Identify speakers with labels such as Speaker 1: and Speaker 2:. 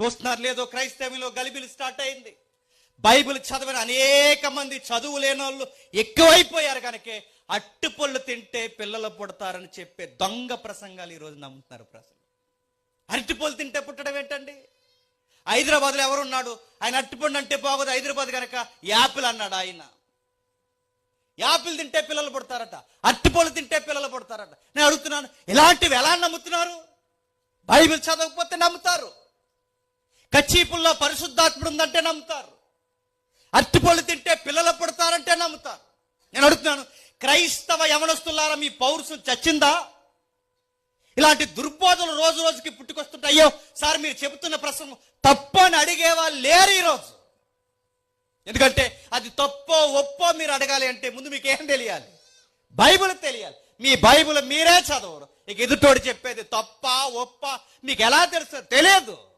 Speaker 1: చూస్తున్నారు లేదో క్రైస్తవంలో గలిబిలి స్టార్ట్ అయింది. బైబిల్ చదివిన అనేక మంది చదువు లేని వాళ్ళు ఎక్కువైపోయారు కనుకే అట్టుపళ్ళు తింటే పిల్లలు పుడతారని చెప్పే దొంగ ప్రసంగాలు ఈరోజు నమ్ముతున్నారు ప్రజలు. అరటిపళ్ళు తింటే పుట్టడం ఏంటండి? హైదరాబాద్లో ఎవరున్నాడు? ఆయన అరటిపండు అంటే బాగోదు హైదరాబాద్ కనుక యాపిల్ అన్నాడు ఆయన. యాపిల్ తింటే పిల్లలు పుడతారట అరటిపళ్ళు తింటే పిల్లలు పుడతారట. నేను అడుగుతున్నాను ఇలాంటివి ఎలా నమ్ముతున్నారు? బైబిల్ చదవకపోతే నమ్ముతారు. కచ్చీపుల్లో పరిశుద్ధాత్ముడు ఉందంటే నమ్ముతారు. అరటిపళ్ళు తింటే పిల్లలు పుడతారంటే నమ్ముతారు. నేను అడుగుతున్నాను క్రైస్తవ యవనస్తులారా మీ పౌరుషం చచ్చిందా? ఇలాంటి దుర్బోధలు రోజు రోజుకి పుట్టుకొస్తుంటే అయ్యో సార్ మీరు చెబుతున్న ప్రసంగం తప్పు అని అడిగే వాళ్ళు లేరు ఈరోజు. ఎందుకంటే అది తప్పో ఒప్పో మీరు అడగాలి అంటే ముందు మీకు ఏం తెలియాలి? బైబిల్ తెలియాలి. మీ బైబిల్ మీరే చదవరు. ఇక ఎదుటోడు చెప్పేది తప్ప ఒప్ప మీకు ఎలా తెలుసు? తెలియదు.